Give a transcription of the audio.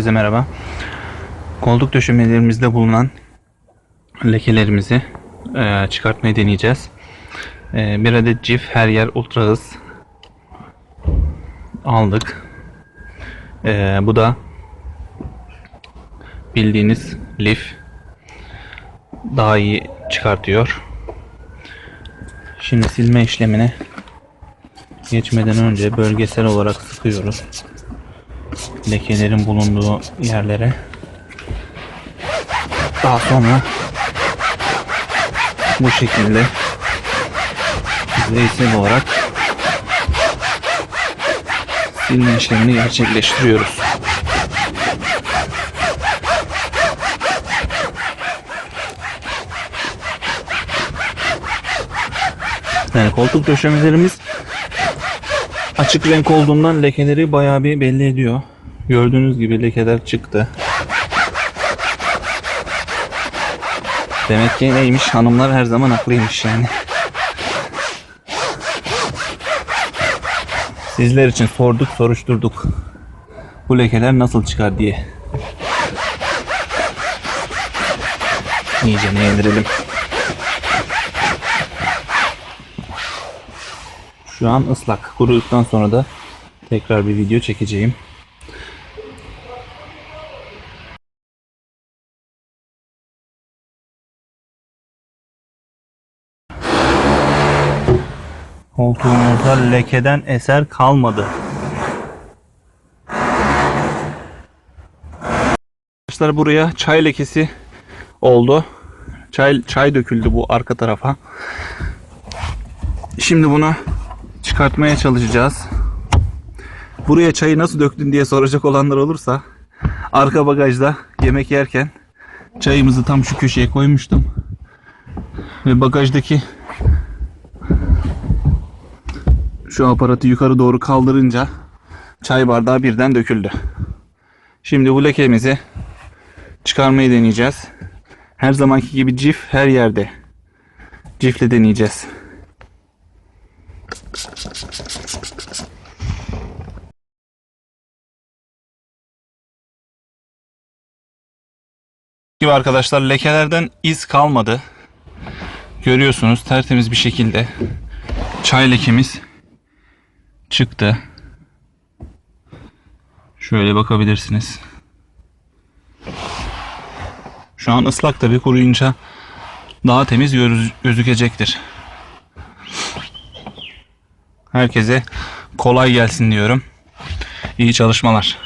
Herkese merhaba. Koltuk döşemelerimizde bulunan lekelerimizi e, çıkartmayı deneyeceğiz. E, bir adet cif her yer ultra hız aldık. E, bu da bildiğiniz lif daha iyi çıkartıyor. Şimdi silme işlemine geçmeden önce bölgesel olarak sıkıyoruz lekelerin bulunduğu yerlere. Daha sonra bu şekilde yüzeysel olarak silme işlemini gerçekleştiriyoruz. Yani koltuk döşemelerimiz açık renk olduğundan lekeleri bayağı bir belli ediyor. Gördüğünüz gibi lekeler çıktı. Demek ki neymiş hanımlar her zaman haklıymış yani. Sizler için sorduk soruşturduk. Bu lekeler nasıl çıkar diye. İyice ne indirelim. Şu an ıslak. Kuruduktan sonra da tekrar bir video çekeceğim. Koltuğumuzda lekeden eser kalmadı. Arkadaşlar buraya çay lekesi oldu. Çay çay döküldü bu arka tarafa. Şimdi bunu çıkartmaya çalışacağız. Buraya çayı nasıl döktün diye soracak olanlar olursa arka bagajda yemek yerken çayımızı tam şu köşeye koymuştum. Ve bagajdaki şu aparatı yukarı doğru kaldırınca çay bardağı birden döküldü. Şimdi bu lekemizi çıkarmayı deneyeceğiz. Her zamanki gibi cif her yerde. Cifle deneyeceğiz. gibi arkadaşlar lekelerden iz kalmadı. Görüyorsunuz tertemiz bir şekilde çay lekemiz çıktı. Şöyle bakabilirsiniz. Şu an ıslak tabi kuruyunca daha temiz göz- gözükecektir. Herkese kolay gelsin diyorum. İyi çalışmalar.